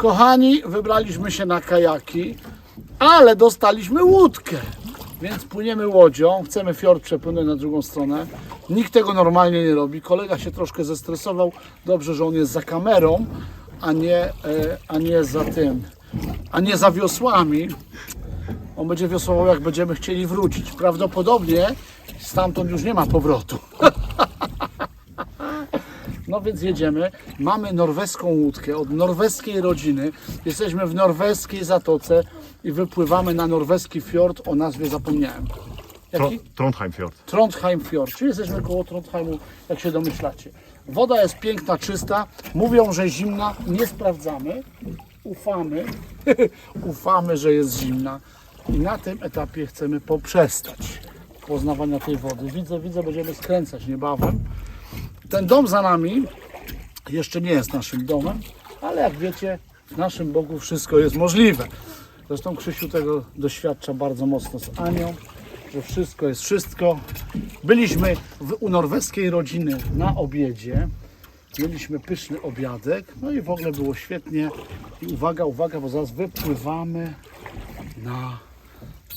Kochani, wybraliśmy się na kajaki, ale dostaliśmy łódkę. Więc płyniemy łodzią, chcemy fiord przepłynąć na drugą stronę. Nikt tego normalnie nie robi. Kolega się troszkę zestresował. Dobrze, że on jest za kamerą, a nie, e, a nie za tym, a nie za wiosłami. On będzie wiosłował, jak będziemy chcieli wrócić. Prawdopodobnie stamtąd już nie ma powrotu. No więc jedziemy. Mamy norweską łódkę od norweskiej rodziny. Jesteśmy w norweskiej zatoce i wypływamy na norweski fiord o nazwie zapomniałem. Jaki? Trondheim Fjord. Trondheim Fjord, czyli jesteśmy koło Trondheimu, jak się domyślacie. Woda jest piękna, czysta. Mówią, że zimna. Nie sprawdzamy. Ufamy. Ufamy, że jest zimna. I na tym etapie chcemy poprzestać poznawania tej wody. Widzę, widzę, będziemy skręcać niebawem. Ten dom za nami jeszcze nie jest naszym domem, ale jak wiecie, w naszym Bogu wszystko jest możliwe. Zresztą Krzysiu tego doświadcza bardzo mocno z Anią, że wszystko jest wszystko. Byliśmy w, u norweskiej rodziny na obiedzie. Mieliśmy pyszny obiadek, no i w ogóle było świetnie. I uwaga, uwaga, bo zaraz wypływamy na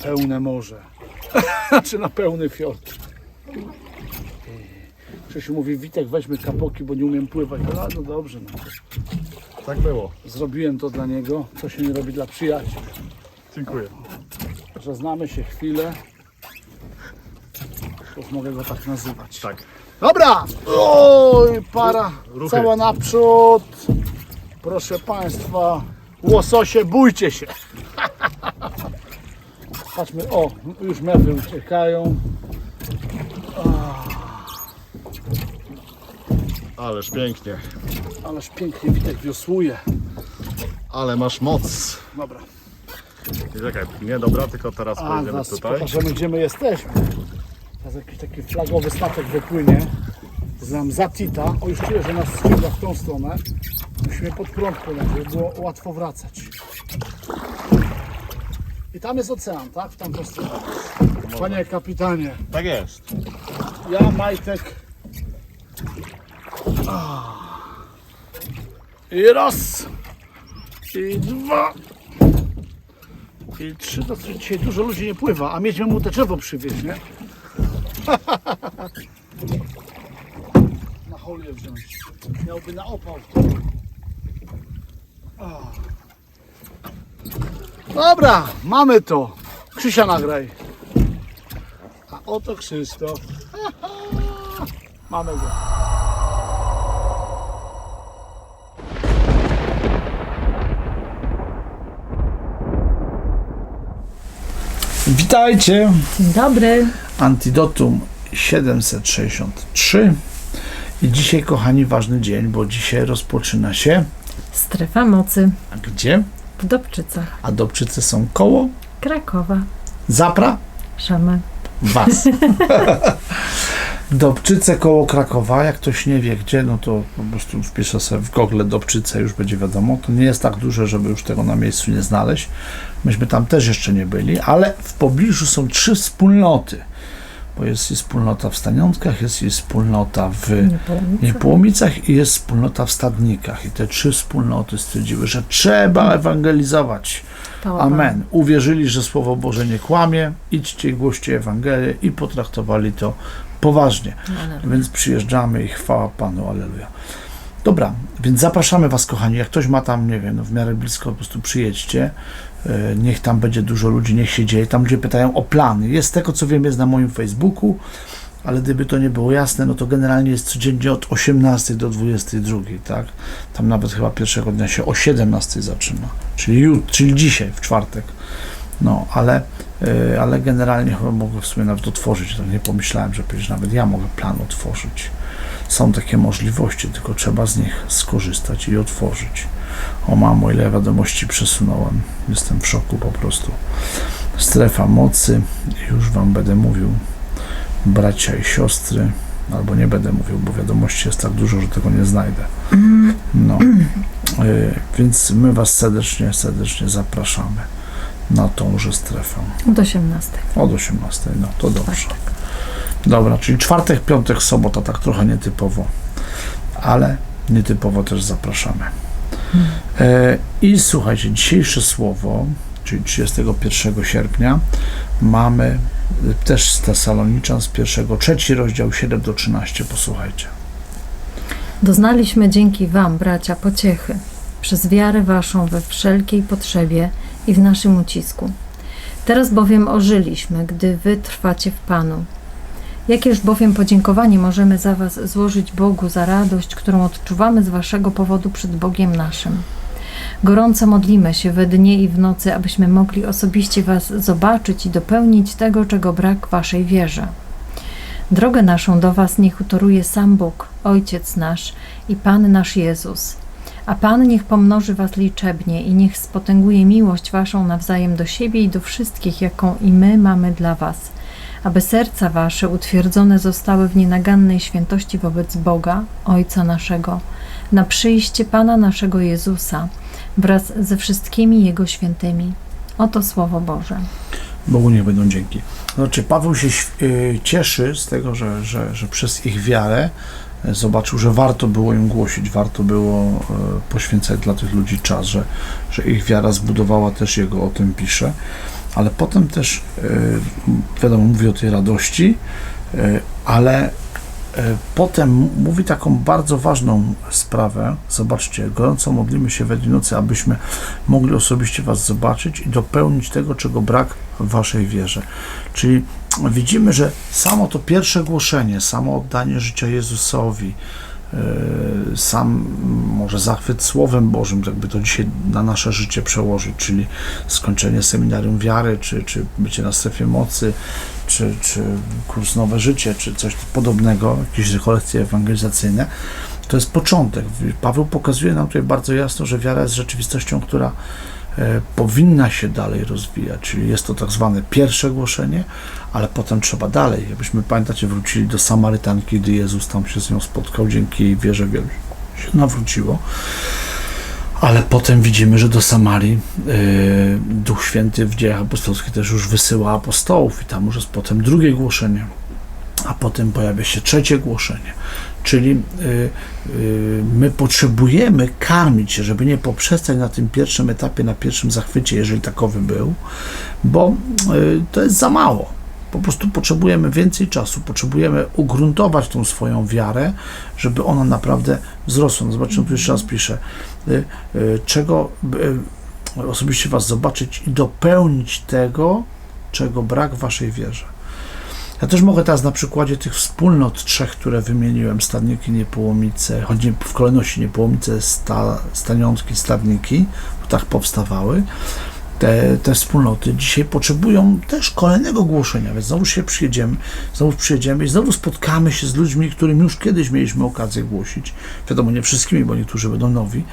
pełne morze. znaczy na pełny fiord. Krzysiu mówi, Witek weźmy kapoki, bo nie umiem pływać. No, no dobrze, no. Tak było. zrobiłem to dla niego, co się nie robi dla przyjaciół. Dziękuję. Że znamy się chwilę, już mogę go tak nazywać. Tak. Dobra! Oj, para Ruchy. cała naprzód. Proszę Państwa, łososie, bójcie się. Patrzmy, o, już mewy uciekają. Ależ pięknie. Ależ pięknie Witek wiosłuje. Ale masz moc. Dobra, I czekaj, nie dobra, tylko teraz a pojedziemy zaraz tutaj. pokażemy, gdzie my jesteśmy. Teraz jakiś taki flagowy statek wypłynie. Znam Zatita. O, już czuję, że nas ściąga w tą stronę. Musimy pod prąd płynąć, żeby było łatwo wracać. I tam jest ocean, tak? W tamtą stronę. Panie kapitanie, Tak jest. ja Majtek. I raz. I dwa. I trzy. To dzisiaj dużo ludzi nie pływa, a mieliśmy mu te drzewo przywieźć, nie? na holię wziąć. Miałby na opał. Dobra, mamy to. Krzysia nagraj. A oto Krzysztof. Mamy go. Witajcie. Dzień dobry. Antidotum 763. I dzisiaj, kochani, ważny dzień, bo dzisiaj rozpoczyna się. Strefa mocy A gdzie? w Dobczycach. A Dobczyce są koło Krakowa. Zapra Szamy. Was. Dobczyce koło Krakowa. Jak ktoś nie wie gdzie, no to po prostu wpiszę sobie w Google Dobczyce, już będzie wiadomo. To nie jest tak duże, żeby już tego na miejscu nie znaleźć. Myśmy tam też jeszcze nie byli, ale w pobliżu są trzy wspólnoty. Bo jest i wspólnota w Staniątkach, jest i wspólnota w Niepołomice. Niepołomicach i jest wspólnota w Stadnikach. I te trzy wspólnoty stwierdziły, że trzeba ewangelizować. Amen. Uwierzyli, że Słowo Boże nie kłamie, idźcie i głoście Ewangelię i potraktowali to poważnie. Aleluja. Więc przyjeżdżamy i chwała Panu, Aleluja. Dobra, więc zapraszamy Was, kochani. Jak ktoś ma tam, nie wiem, no w miarę blisko, po prostu przyjedźcie. E, Niech tam będzie dużo ludzi, niech się dzieje. Tam, gdzie pytają o plany. Jest tego, co wiem, jest na moim Facebooku, ale gdyby to nie było jasne, no to generalnie jest codziennie od 18 do 22, tak? Tam nawet chyba pierwszego dnia się o 17 zaczyna, czyli, jut, czyli dzisiaj, w czwartek. No, ale, ale generalnie chyba mogę w sumie nawet otworzyć. Tak nie pomyślałem, że przecież nawet ja mogę plan otworzyć. Są takie możliwości, tylko trzeba z nich skorzystać i otworzyć. O mamo, ile wiadomości przesunąłem. Jestem w szoku po prostu. Strefa mocy, już Wam będę mówił. Bracia i siostry, albo nie będę mówił, bo wiadomości jest tak dużo, że tego nie znajdę. No, y, więc my Was serdecznie, serdecznie zapraszamy na tąże strefę. Od 18. Od 18, no to dobrze. Dobra, czyli czwartek, piątek, sobota, tak trochę nietypowo, ale nietypowo też zapraszamy. E, I słuchajcie, dzisiejsze słowo, czyli 31 sierpnia, mamy też z Tesaloniczan z pierwszego, trzeci rozdział 7 do 13, posłuchajcie. Doznaliśmy dzięki Wam, bracia, pociechy przez wiarę Waszą we wszelkiej potrzebie i w naszym ucisku. Teraz bowiem ożyliśmy, gdy Wy trwacie w Panu. Jakież bowiem podziękowanie możemy za Was złożyć Bogu za radość, którą odczuwamy z Waszego powodu przed Bogiem naszym. Gorąco modlimy się we dnie i w nocy, abyśmy mogli osobiście Was zobaczyć i dopełnić tego, czego brak Waszej wierze. Drogę naszą do Was niech utoruje sam Bóg, Ojciec nasz i Pan nasz Jezus. A Pan niech pomnoży Was liczebnie i niech spotęguje miłość Waszą nawzajem do siebie i do wszystkich, jaką i my mamy dla Was, aby serca Wasze utwierdzone zostały w nienagannej świętości wobec Boga, Ojca naszego, na przyjście Pana naszego Jezusa wraz ze wszystkimi Jego świętymi. Oto Słowo Boże. Bogu niech będą dzięki. Znaczy, Paweł się y, cieszy z tego, że, że, że przez ich wiarę zobaczył, że warto było im głosić, warto było e, poświęcać dla tych ludzi czas, że, że ich wiara zbudowała też jego, o tym pisze. Ale potem też, e, wiadomo, mówi o tej radości, e, ale potem mówi taką bardzo ważną sprawę. Zobaczcie, gorąco modlimy się we nocy, abyśmy mogli osobiście Was zobaczyć i dopełnić tego, czego brak w Waszej wierze. Czyli widzimy, że samo to pierwsze głoszenie, samo oddanie życia Jezusowi, yy, sam może zachwyt Słowem Bożym, jakby to dzisiaj na nasze życie przełożyć, czyli skończenie seminarium wiary, czy, czy bycie na strefie mocy, czy, czy kurs Nowe Życie, czy coś podobnego, jakieś rekolekcje ewangelizacyjne, to jest początek. Paweł pokazuje nam tutaj bardzo jasno, że wiara jest rzeczywistością, która e, powinna się dalej rozwijać, czyli jest to tak zwane pierwsze głoszenie, ale potem trzeba dalej. Jakbyśmy, pamiętacie, wrócili do Samarytanki, gdy Jezus tam się z nią spotkał, dzięki jej wierze wielu się nawróciło. Ale potem widzimy, że do Samarii y, Duch Święty w dziejach apostolskich też już wysyła apostołów i tam już jest potem drugie głoszenie, a potem pojawia się trzecie głoszenie. Czyli y, y, my potrzebujemy karmić się, żeby nie poprzestać na tym pierwszym etapie, na pierwszym zachwycie, jeżeli takowy był, bo y, to jest za mało. Po prostu potrzebujemy więcej czasu, potrzebujemy ugruntować tą swoją wiarę, żeby ona naprawdę wzrosła. No Zobaczmy, tu jeszcze raz piszę, czego osobiście Was zobaczyć i dopełnić tego, czego brak Waszej wierze. Ja też mogę teraz na przykładzie tych wspólnot trzech, które wymieniłem, Stadniki, Niepołomice, choć nie, w kolejności Niepołomice, sta, Staniątki, Stadniki, bo tak powstawały, te, te wspólnoty dzisiaj potrzebują też kolejnego głoszenia, więc znowu się przyjedziemy, znowu przyjedziemy i znowu spotkamy się z ludźmi, którym już kiedyś mieliśmy okazję głosić. Wiadomo, nie wszystkimi, bo niektórzy będą nowi.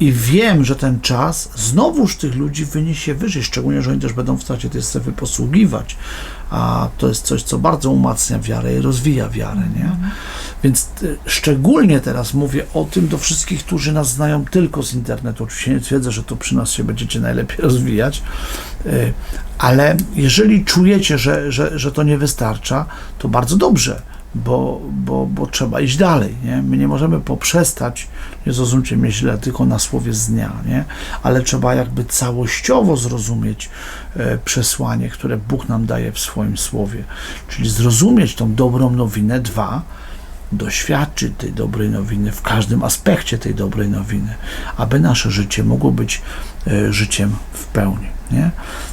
I wiem, że ten czas znowuż tych ludzi wyniesie wyżej, szczególnie, że oni też będą w trakcie tej strefy posługiwać. A to jest coś, co bardzo umacnia wiarę i rozwija wiarę, nie? Więc y, szczególnie teraz mówię o tym do wszystkich, którzy nas znają tylko z internetu. Oczywiście nie twierdzę, że to przy nas się będziecie najlepiej rozwijać, y, ale jeżeli czujecie, że, że, że to nie wystarcza, to bardzo dobrze, bo, bo, bo trzeba iść dalej. Nie? My nie możemy poprzestać, nie zrozumcie mnie źle, tylko na słowie z dnia, nie? ale trzeba jakby całościowo zrozumieć e, przesłanie, które Bóg nam daje w swoim słowie. Czyli zrozumieć tą dobrą nowinę, dwa, doświadczyć tej dobrej nowiny w każdym aspekcie tej dobrej nowiny, aby nasze życie mogło być e, życiem w pełni. Nie?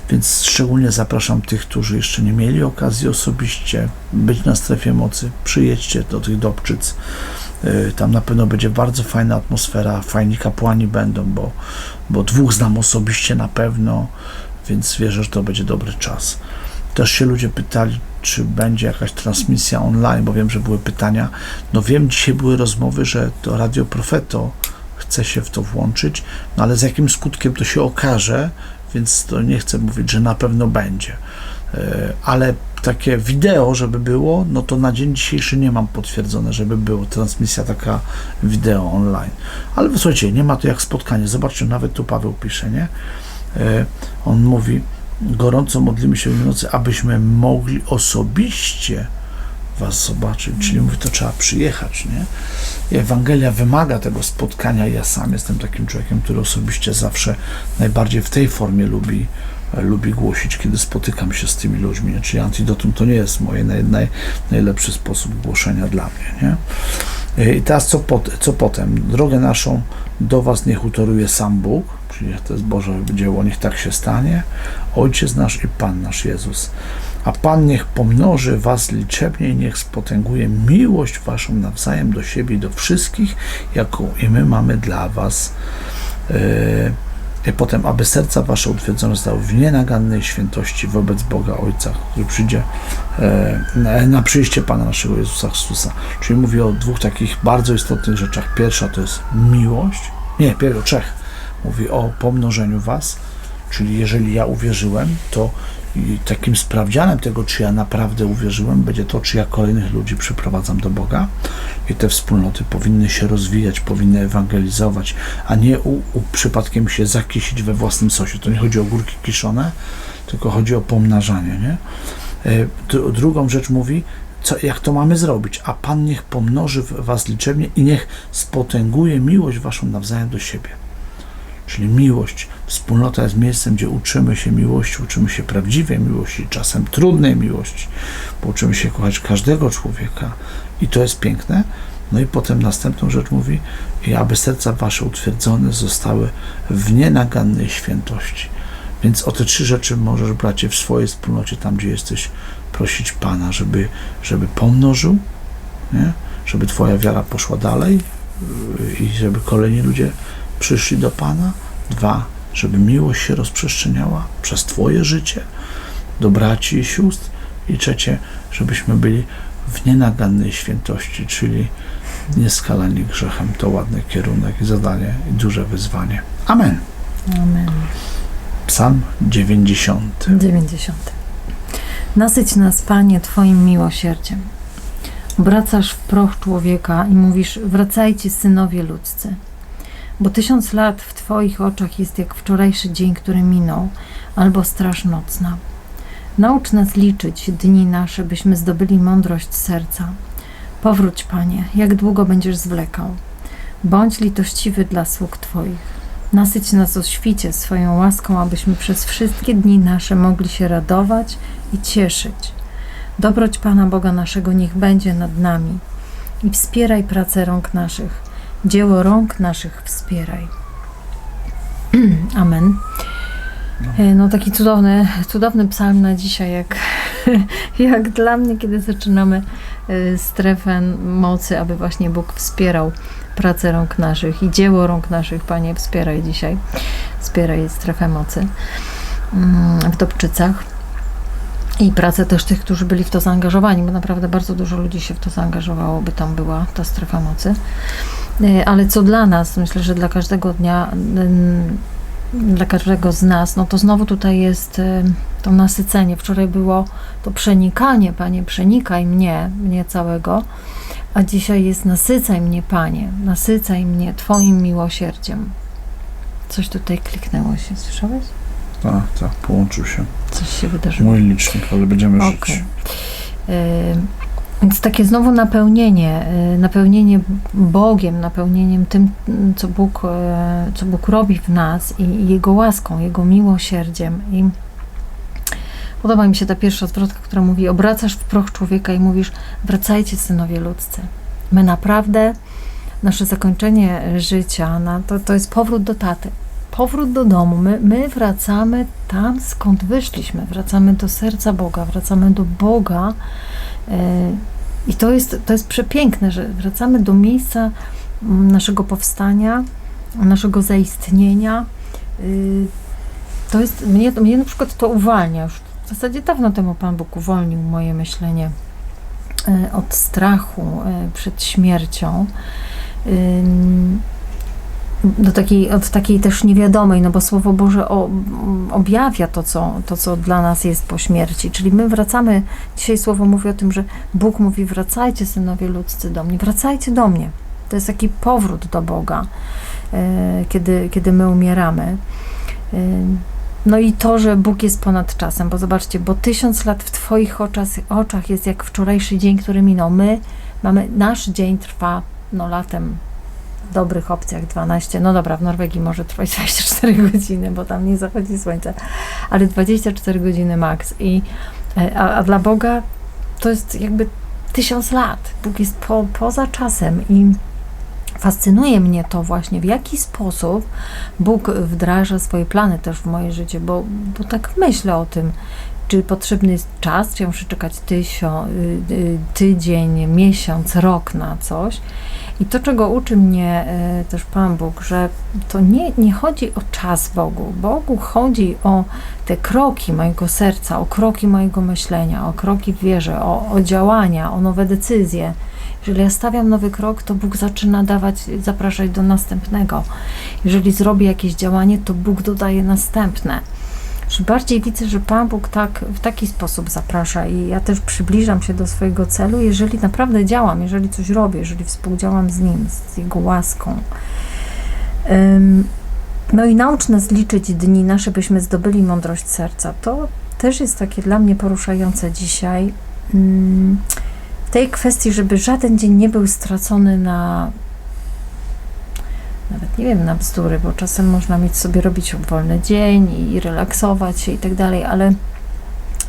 Więc szczególnie zapraszam tych, którzy jeszcze nie mieli okazji osobiście być na strefie mocy. Przyjedźcie do tych Dobczyc. E, Tam na pewno będzie bardzo fajna atmosfera, fajni kapłani będą, bo, bo dwóch znam osobiście na pewno, więc wierzę, że to będzie dobry czas. Też się ludzie pytali, czy będzie jakaś transmisja online, bo wiem, że były pytania. No wiem, dzisiaj były rozmowy, że to Radio Profeto chce się w to włączyć, no ale z jakim skutkiem to się okaże, więc to nie chcę mówić, że na pewno będzie. E, Ale takie wideo, żeby było, no to na dzień dzisiejszy nie mam potwierdzone, żeby było transmisja taka wideo online. Ale słuchajcie, nie ma to jak spotkanie. Zobaczcie, nawet tu Paweł pisze, nie? E, On mówi, gorąco modlimy się w nocy, abyśmy mogli osobiście was zobaczyć. Czyli mówi, to trzeba przyjechać, nie? Ewangelia wymaga tego spotkania. Ja sam jestem takim człowiekiem, który osobiście zawsze najbardziej w tej formie lubi, lubi głosić, kiedy spotykam się z tymi ludźmi. Nie? Czyli antidotum to nie jest moje naj, naj, najlepszy sposób głoszenia dla mnie. Nie? I teraz co, pot, co potem? Drogę naszą do Was niech utoruje sam Bóg, czyli to jest Boże dzieło, niech tak się stanie. Ojciec nasz i Pan nasz Jezus. A Pan niech pomnoży Was liczebnie i niech spotęguje miłość Waszą nawzajem do siebie i do wszystkich, jaką i my mamy dla Was. Yy, I potem, aby serca Wasze utwierdzone zostały w nienagannej świętości wobec Boga Ojca, który przyjdzie e, na- przyjście Pana naszego Jezusa Chrystusa. Czyli mówi o dwóch takich bardzo istotnych rzeczach. Pierwsza to jest miłość. Nie, pierwsza, trzech. Mówi o pomnożeniu Was, czyli jeżeli ja uwierzyłem, to takim sprawdzianem tego, czy ja naprawdę uwierzyłem, będzie to, czy ja kolejnych ludzi przyprowadzam do Boga. I te wspólnoty powinny się rozwijać, powinny ewangelizować, a nie u, u przypadkiem się zakisić we własnym sosie. To nie chodzi o górki kiszone, tylko chodzi o pomnażanie. Nie? E, dru- Drugą rzecz mówi, co, jak to mamy zrobić? A Pan niech pomnoży was liczebnie i niech spotęguje miłość waszą nawzajem do siebie. Czyli miłość, wspólnota jest miejscem, gdzie uczymy się miłości, uczymy się prawdziwej miłości, czasem trudnej miłości, bo uczymy się kochać każdego człowieka i to jest piękne. No i potem następną rzecz mówi, i aby serca wasze utwierdzone zostały w nienagannej świętości. Więc o te trzy rzeczy możesz, bracie, w swojej wspólnocie, tam gdzie jesteś, prosić Pana, żeby, żeby pomnożył, nie? żeby Twoja wiara poszła dalej yy, i żeby kolejni ludzie przyszli do Pana. Dwa, żeby miłość się rozprzestrzeniała przez Twoje życie do braci i sióstr. I trzecie, żebyśmy byli w nienagannej świętości, czyli nieskalani grzechem. To ładny kierunek i zadanie i duże wyzwanie. Amen. Amen. Psalm 90. 90. Nasyć nas, Panie, Twoim miłosierdziem. Obracasz w proch człowieka i mówisz: Wracajcie, synowie ludzcy. Bo tysiąc lat w Twoich oczach jest jak wczorajszy dzień, który minął, albo straż nocna. Naucz nas liczyć dni nasze, byśmy zdobyli mądrość serca. Powróć, Panie, jak długo będziesz zwlekał. Bądź litościwy dla sług Twoich. Nasyć nas o świcie swoją łaską, abyśmy przez wszystkie dni nasze mogli się radować i cieszyć. Dobroć Pana Boga naszego niech będzie nad nami i wspieraj pracę rąk naszych. Dzieło rąk naszych wspieraj. Amen. E, No taki cudowny, cudowny psalm na dzisiaj, jak, jak dla mnie, kiedy zaczynamy e, strefę mocy, aby właśnie Bóg wspierał pracę rąk naszych i dzieło rąk naszych. Panie, wspieraj dzisiaj. Wspieraj strefę mocy mm, w Dobczycach. I pracę też tych, którzy byli w to zaangażowani, bo naprawdę bardzo dużo ludzi się w to zaangażowało, by tam była ta strefa mocy. Y, Ale co dla nas, myślę, że dla każdego dnia, dla każdego z nas, no to znowu tutaj jest y, to nasycenie. Wczoraj było to przenikanie, Panie, przenikaj mnie, mnie całego, a dzisiaj jest nasycaj mnie, Panie, nasycaj mnie Twoim miłosierdziem. Coś tutaj kliknęło się, słyszałeś? Tak, tak, połączył się. Coś się wydarzyło. Mój licznik, ale będziemy Okej. żyć. Y, Więc takie znowu napełnienie, y, napełnienie Bogiem, napełnieniem tym, co Bóg, y, co Bóg robi w nas i Jego łaską, Jego miłosierdziem. I podoba mi się ta pierwsza zwrotka, która mówi: Obracasz w proch człowieka i mówisz: Wracajcie, synowie ludzcy. My naprawdę, nasze zakończenie życia, na to, to jest powrót do taty. Powrót do domu. My, my wracamy tam, skąd wyszliśmy. Wracamy do serca Boga, wracamy do Boga. E, I to jest, to jest przepiękne, że wracamy do miejsca mm, naszego powstania, naszego zaistnienia. Y, To jest, mnie, mnie na przykład to uwalnia. Już w zasadzie dawno temu Pan Bóg uwolnił moje myślenie e, od strachu e, przed śmiercią. Do takiej, od takiej też niewiadomej, no bo Słowo Boże objawia to co, to, co dla nas jest po śmierci. Czyli my wracamy, dzisiaj Słowo mówi o tym, że Bóg mówi, wracajcie synowie ludzcy do mnie, wracajcie do mnie. To jest taki powrót do Boga, e, kiedy, kiedy my umieramy. E, no i to, że Bóg jest ponad czasem, bo zobaczcie, bo tysiąc lat w Twoich oczach, oczach jest jak wczorajszy dzień, który minął. My mamy, nasz dzień trwa, no latem dobrych opcjach 12, no dobra, w Norwegii może trwać 24 godziny, bo tam nie zachodzi słońce, ale 24 godziny maks. I, e, a, a dla Boga to jest jakby tysiąc lat. Bóg jest po, poza czasem i fascynuje mnie to właśnie, w jaki sposób Bóg wdraża swoje plany też w moje życie, bo, bo tak myślę o tym, czy potrzebny jest czas, czy ja muszę czekać tysio, y, y, tydzień, miesiąc, rok na coś. I to, czego uczy mnie y, też Pan Bóg, że to nie, nie chodzi o czas Bogu. Bogu chodzi o te kroki mojego serca, o kroki mojego myślenia, o kroki w wierze, o, o działania, o nowe decyzje. Jeżeli ja stawiam nowy krok, to Bóg zaczyna dawać, zapraszać do następnego. Jeżeli zrobię jakieś działanie, to Bóg dodaje następne. Że bardziej widzę, że Pan Bóg tak, w taki sposób zaprasza i ja też przybliżam się do swojego celu, jeżeli naprawdę działam, jeżeli coś robię, jeżeli współdziałam z Nim, z Jego łaską. No i naucz nas liczyć dni nasze, byśmy zdobyli mądrość serca. To też jest takie dla mnie poruszające dzisiaj. W tej kwestii, żeby żaden dzień nie był stracony na nawet nie wiem, na bzdury, bo czasem można mieć sobie robić wolny dzień i relaksować się i tak dalej, ale,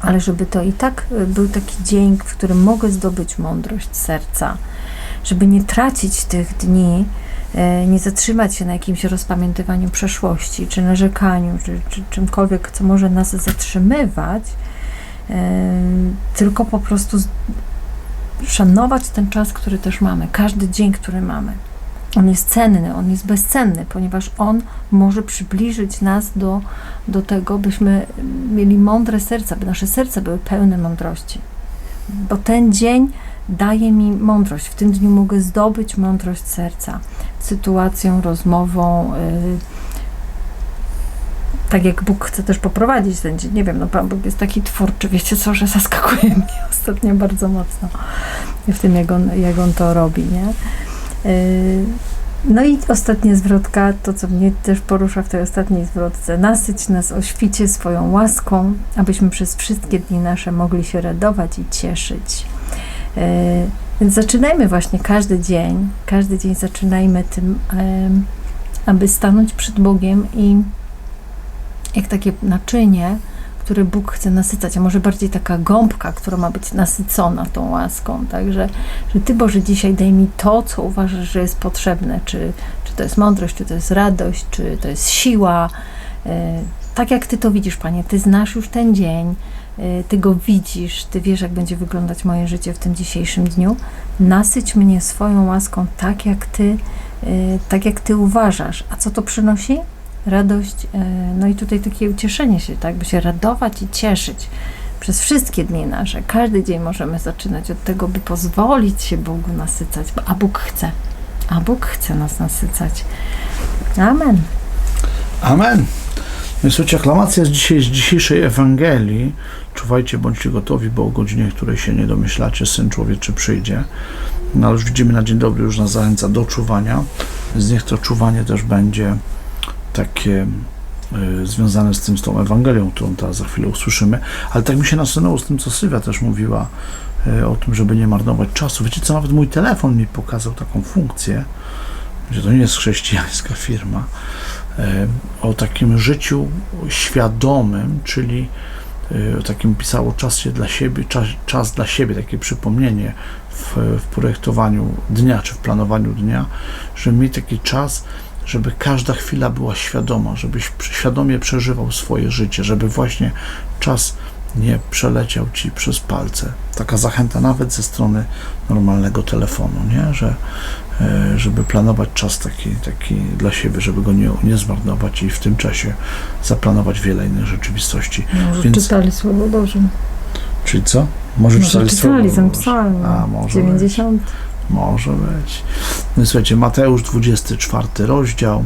ale żeby to i tak y, był taki dzień, w którym mogę zdobyć mądrość serca, żeby nie tracić tych dni, e, nie zatrzymać się na jakimś rozpamiętywaniu przeszłości, czy narzekaniu, czy, czy czymkolwiek, co może nas zatrzymywać, e, tylko po prostu szanować ten czas, który też mamy, każdy dzień, który mamy. On jest cenny, on jest bezcenny, ponieważ on może przybliżyć nas do, do tego, byśmy mieli mądre serca, by nasze serca były pełne mądrości. Bo ten dzień daje mi mądrość. W tym dniu mogę zdobyć mądrość serca sytuacją, rozmową. Yy, tak jak Bóg chce też poprowadzić ten dzień. Nie wiem, no Pan Bóg jest taki twórczy. Wiecie co, że zaskakuje mnie ostatnio bardzo mocno w tym, jak on, jak on to robi, nie? Yy, No i ostatnia zwrotka, to co mnie też porusza w tej ostatniej zwrotce. Nasyć nas o świcie swoją łaską, abyśmy przez wszystkie dni nasze mogli się radować i cieszyć. Yy, Więc zaczynajmy właśnie każdy dzień, każdy dzień zaczynajmy tym, em, aby stanąć przed Bogiem i jak takie naczynie, które Bóg chce nasycać, a może bardziej taka gąbka, która ma być nasycona tą łaską. Także, że Ty Boże dzisiaj daj mi to, co uważasz, że jest potrzebne, czy, czy to jest mądrość, czy to jest radość, czy to jest siła. E, Tak jak Ty to widzisz, Panie, Ty znasz już ten dzień, e, Ty go widzisz, Ty wiesz, jak będzie wyglądać moje życie w tym dzisiejszym dniu. Nasyć mnie swoją łaską tak, jak Ty, e, tak jak Ty uważasz. A co to przynosi? Radość, e, no i tutaj takie ucieszenie się, tak, by się radować i cieszyć przez wszystkie dni nasze. Każdy dzień możemy zaczynać od tego, by pozwolić się Bogu nasycać, a Bóg chce. A Bóg chce nas nasycać. Amen. Amen. I słuchajcie, aklamacja z, dzisiaj, z dzisiejszej Ewangelii. Czuwajcie, bądźcie gotowi, bo o godzinie, której się nie domyślacie, Syn Człowieczy przyjdzie. No ale już widzimy na dzień dobry, już nas zachęca do czuwania, więc niech to czuwanie też będzie takie y, związane z tym, z tą Ewangelią, którą teraz za chwilę usłyszymy. Ale tak mi się nasunęło z tym, co Sylwia też mówiła, y, o tym, żeby nie marnować czasu. Wiecie co, nawet mój telefon mi pokazał taką funkcję, że to nie jest chrześcijańska firma, e, o takim życiu świadomym, czyli e, o takim pisało czas się dla siebie, czas, czas dla siebie, takie przypomnienie w, w projektowaniu dnia, czy w planowaniu dnia, że mieć taki czas, żeby każda chwila była świadoma, żebyś świadomie przeżywał swoje życie, żeby właśnie czas nie przeleciał ci przez palce. Taka zachęta nawet ze strony normalnego telefonu, nie? Że, e, żeby planować czas taki, taki dla siebie, żeby go nie, nie zmarnować i w tym czasie zaplanować wiele innych rzeczywistości. Może Więc- czytali Słowo Boże. Czyli co? Może, Może czytali czytali Słowo Boże? A, może 90. Może być. No słuchajcie, Mateusz 24 rozdział,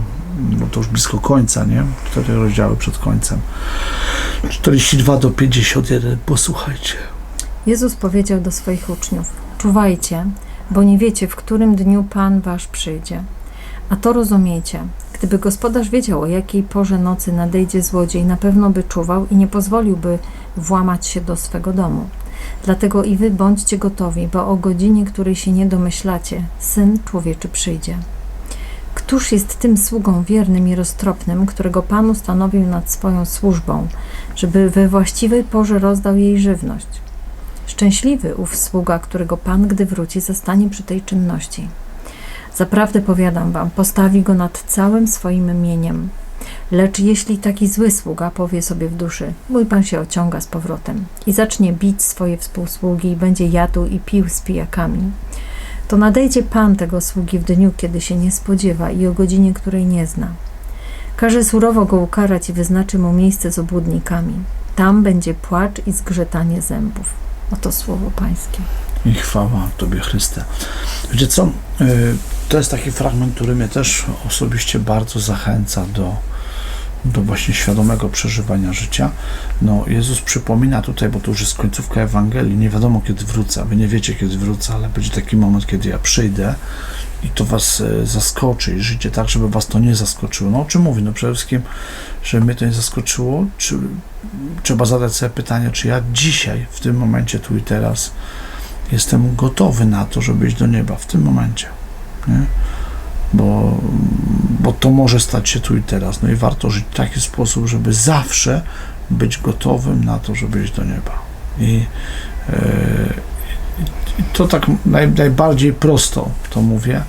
no to już blisko końca, nie? Cztery rozdziały przed końcem. 42 do 51, posłuchajcie. Jezus powiedział do swoich uczniów: Czuwajcie, bo nie wiecie, w którym dniu Pan wasz przyjdzie. A to rozumiecie. Gdyby gospodarz wiedział, o jakiej porze nocy nadejdzie złodziej, na pewno by czuwał i nie pozwoliłby włamać się do swego domu. Dlatego i wy bądźcie gotowi, bo o godzinie, której się nie domyślacie, syn człowieczy przyjdzie. Któż jest tym sługą wiernym i roztropnym, którego Pan ustanowił nad swoją służbą, żeby we właściwej porze rozdał jej żywność? Szczęśliwy ów sługa, którego Pan, gdy wróci, zastanie przy tej czynności. Zaprawdę powiadam wam, postawi go nad całym swoim mieniem. Lecz jeśli taki zły sługa powie sobie w duszy, mój pan się ociąga z powrotem i zacznie bić swoje współsługi i będzie jadł i pił z pijakami, to nadejdzie pan tego sługi w dniu, kiedy się nie spodziewa i o godzinie, której nie zna. Każe surowo go ukarać i wyznaczy mu miejsce z obłudnikami. Tam będzie płacz i zgrzetanie zębów. Oto słowo pańskie. I chwała Tobie, Chryste. Wiecie co? Y, To jest taki fragment, który mnie też osobiście bardzo zachęca do, do właśnie świadomego przeżywania życia. No, Jezus przypomina tutaj, bo to już jest końcówka Ewangelii, nie wiadomo kiedy wrócę, wy nie wiecie kiedy wrócę, ale będzie taki moment, kiedy ja przyjdę i to was e, zaskoczy i życie tak, żeby was to nie zaskoczyło. No o czym mówi? No przede wszystkim, żeby mnie to nie zaskoczyło, czy, trzeba zadać sobie pytanie, czy ja dzisiaj, w tym momencie, tu i teraz jestem gotowy na to, żeby iść do nieba w tym momencie. Nie? Bo, bo to może stać się tu i teraz. No i warto żyć w taki sposób, żeby zawsze być gotowym na to, żeby iść do nieba. I, e, i to tak naj, najbardziej prosto to mówię.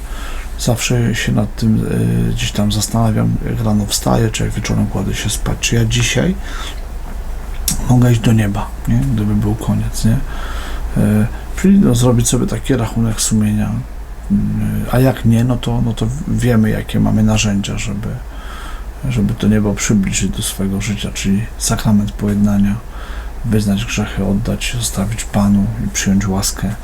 Zawsze się nad tym e, gdzieś tam zastanawiam, jak rano wstaję, czy jak wieczorem kładę się spać, czy ja dzisiaj mogę iść do nieba, nie? gdyby był koniec. Nie? E, Czyli no, zrobić sobie taki rachunek sumienia. A jak nie, no to, no to wiemy, jakie mamy narzędzia, żeby, żeby to niebo przybliżyć do swojego życia, czyli sakrament pojednania, wyznać grzechy, oddać, zostawić Panu i przyjąć łaskę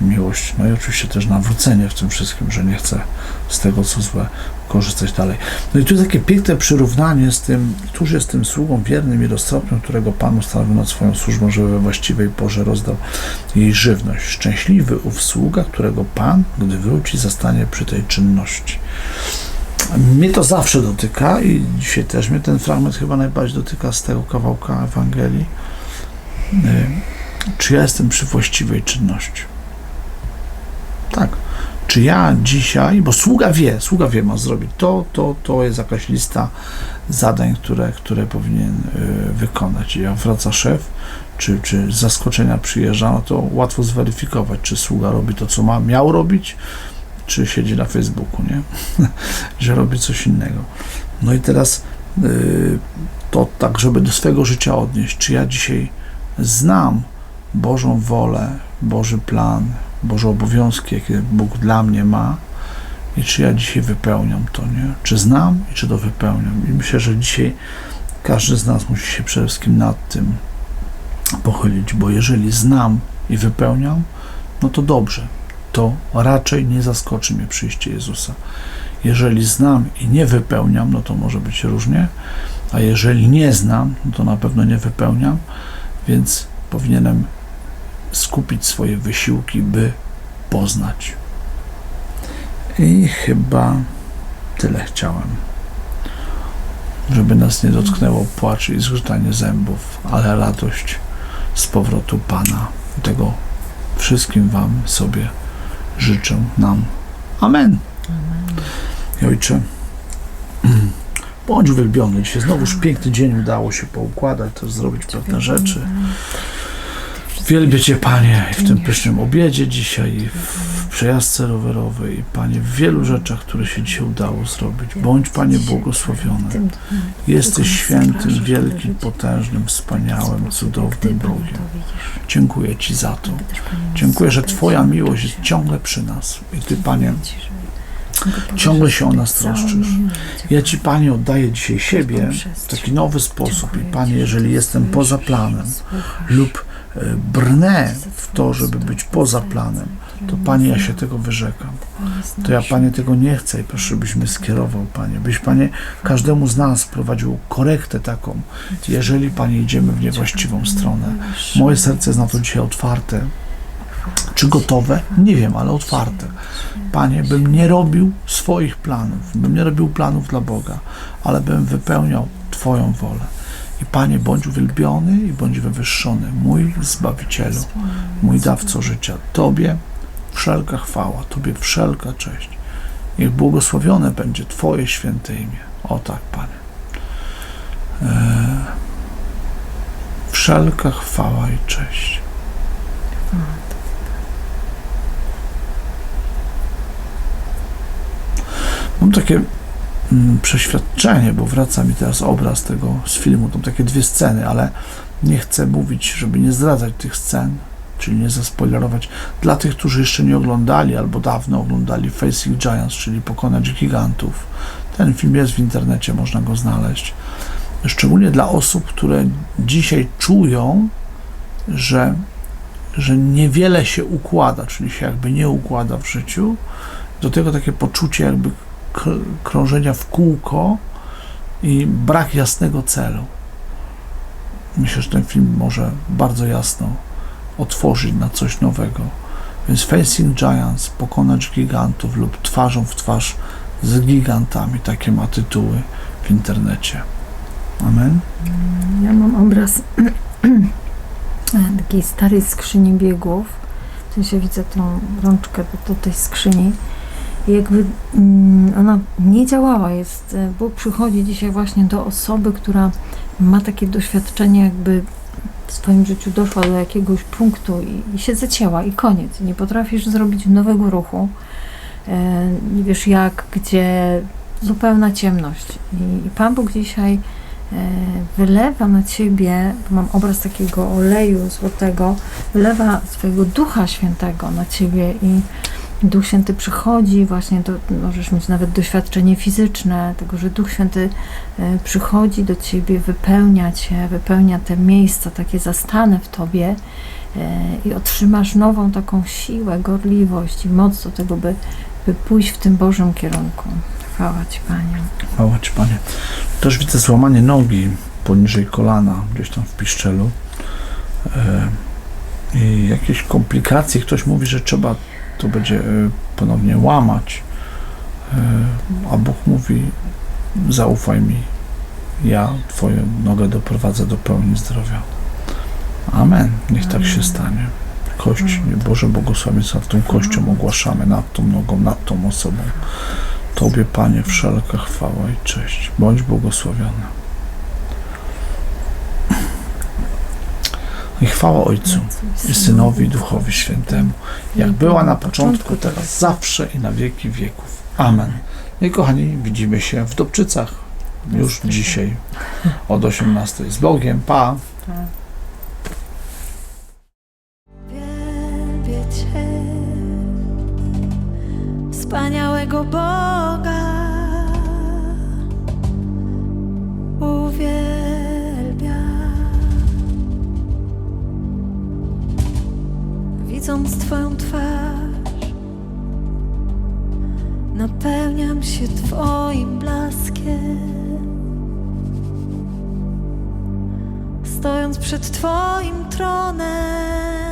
i miłość. No i oczywiście też nawrócenie w tym wszystkim, że nie chcę z tego, co złe, korzystać dalej. No i tu jest takie piękne przyrównanie z tym, któż jest tym sługą wiernym i roztropnym, którego Pan ustanowił nad swoją służbą, żeby we właściwej porze rozdał jej żywność. Szczęśliwy ów sługa, którego Pan, gdy wróci, zastanie przy tej czynności. Mnie to zawsze dotyka i dzisiaj też mnie ten fragment chyba najbardziej dotyka z tego kawałka Ewangelii. Y, Czy ja jestem przy właściwej czynności? Tak. Czy ja dzisiaj, bo sługa wie, sługa wie, ma zrobić to, to, to jest jakaś lista zadań, które, które powinien y, wykonać. I jak wraca szef, czy, czy z zaskoczenia przyjeżdża, no to łatwo zweryfikować, czy sługa robi to, co ma, miał robić, czy siedzi na Facebooku, nie? że robi coś innego. No i teraz y, to tak, żeby do swojego życia odnieść, czy ja dzisiaj znam Bożą wolę, Boży plan, Boże obowiązki, jakie Bóg dla mnie ma i czy ja dzisiaj wypełniam to, nie? Czy znam i czy to wypełniam. I myślę, że dzisiaj każdy z nas musi się przede wszystkim nad tym pochylić, bo jeżeli znam i wypełniam, no to dobrze. To raczej nie zaskoczy mnie przyjście Jezusa. Jeżeli znam i nie wypełniam, no to może być różnie, a jeżeli nie znam, no to na pewno nie wypełniam, więc powinienem skupić swoje wysiłki, by poznać. I chyba tyle chciałem. Żeby nas nie dotknęło płacz i zgrzytanie zębów, ale radość z powrotu Pana. Tego wszystkim Wam sobie życzę nam. Amen. I Ojcze, bądź uwielbiony. Dzisiaj znowuż piękny dzień udało się poukładać, też zrobić pewne rzeczy. Wielbię Cię, Panie, w tym pysznym obiedzie dzisiaj, w przejażdżce rowerowej, i Panie, w wielu rzeczach, które się dzisiaj udało zrobić. Bądź, Panie, błogosławiony. Jesteś świętym, wielkim, potężnym, wspaniałym, cudownym Bogiem. Dziękuję Ci za to. Dziękuję, że Twoja miłość jest ciągle przy nas. I Ty, Panie, ciągle się o nas troszczysz. Ja Ci, Panie, oddaję dzisiaj siebie w taki nowy sposób. I Panie, jeżeli jestem poza planem lub e, brnę w to, żeby być poza planem, to Panie, ja się tego wyrzekam. To ja, Panie, tego nie chcę i proszę, byś mnie skierował, Panie. Byś, Panie, każdemu z nas prowadził korektę taką, jeżeli, Panie, idziemy w niewłaściwą stronę. Moje serce jest na to dzisiaj otwarte Czy gotowe? Nie wiem, ale otwarte. Panie, bym nie robił swoich planów, bym nie robił planów dla Boga, ale bym wypełniał Twoją wolę. I Panie, bądź uwielbiony i bądź wywyższony, mój Zbawicielu, mój dawco życia. Tobie wszelka chwała, Tobie wszelka cześć. Niech błogosławione będzie Twoje święte imię. O tak, Panie. Eee, wszelka chwała i cześć. Takie mm, przeświadczenie, bo wraca mi teraz obraz tego z filmu. Tam takie dwie sceny, ale nie chcę mówić, żeby nie zdradzać tych scen, czyli nie zaspoilerować. Dla tych, którzy jeszcze nie oglądali albo dawno oglądali Facing Giants, czyli Pokonać Gigantów. Ten film jest w internecie, można go znaleźć. Szczególnie dla osób, które dzisiaj czują, że, że niewiele się układa, czyli się jakby nie układa w życiu. Do tego takie poczucie jakby krążenia w kółko i brak jasnego celu. Myślę, że ten film może bardzo jasno otworzyć na coś nowego. Więc Facing Giants, pokonać gigantów lub twarzą w twarz z gigantami, takie ma tytuły w internecie. Amen. Ja mam obraz takiej starej skrzyni biegów. W sensie widzę tą rączkę do, do tej skrzyni. Jakby mm, ona nie działała. Jest, e, Bóg przychodzi dzisiaj właśnie do osoby, która ma takie doświadczenie, jakby w swoim życiu doszła do jakiegoś punktu i, i się zacięła i koniec. Nie potrafisz zrobić nowego ruchu. E, nie wiesz jak, gdzie, zupełna ciemność. I, i Pan Bóg dzisiaj e, wylewa na ciebie, mam obraz takiego oleju złotego, wylewa swojego Ducha Świętego na ciebie i Duch Święty przychodzi, właśnie do, możesz mieć nawet doświadczenie fizyczne, tego, że Duch Święty e, przychodzi do ciebie, wypełnia cię, wypełnia te miejsca takie zastane w tobie e, i otrzymasz nową taką siłę, gorliwość i moc do tego, by, by pójść w tym Bożym kierunku. Chwała Ci, Panie. Chwała Ci, Panie. Też widzę złamanie nogi poniżej kolana, gdzieś tam w piszczelu. E, I jakieś komplikacje. Ktoś mówi, że trzeba to będzie e, ponownie łamać. E, A Bóg mówi, zaufaj mi. Ja Twoją nogę doprowadzę do pełni zdrowia. Amen. Niech tak się stanie. Kość, Boże błogosławieństwo nad tą kością ogłaszamy, nad tą nogą, nad tą osobą. Tobie, Panie, wszelka chwała i cześć. Bądź błogosławiony. I chwała Ojcu, i Synowi, i Duchowi Świętemu, jak była na początku, teraz, zawsze i na wieki wieków. Amen. No i kochani, widzimy się w Dobczycach już dzisiaj od 18. Z Bogiem. Pa! Cię, wspaniałego Boga. Napełniam się Twoim blaskiem. Stojąc przed Twoim tronem,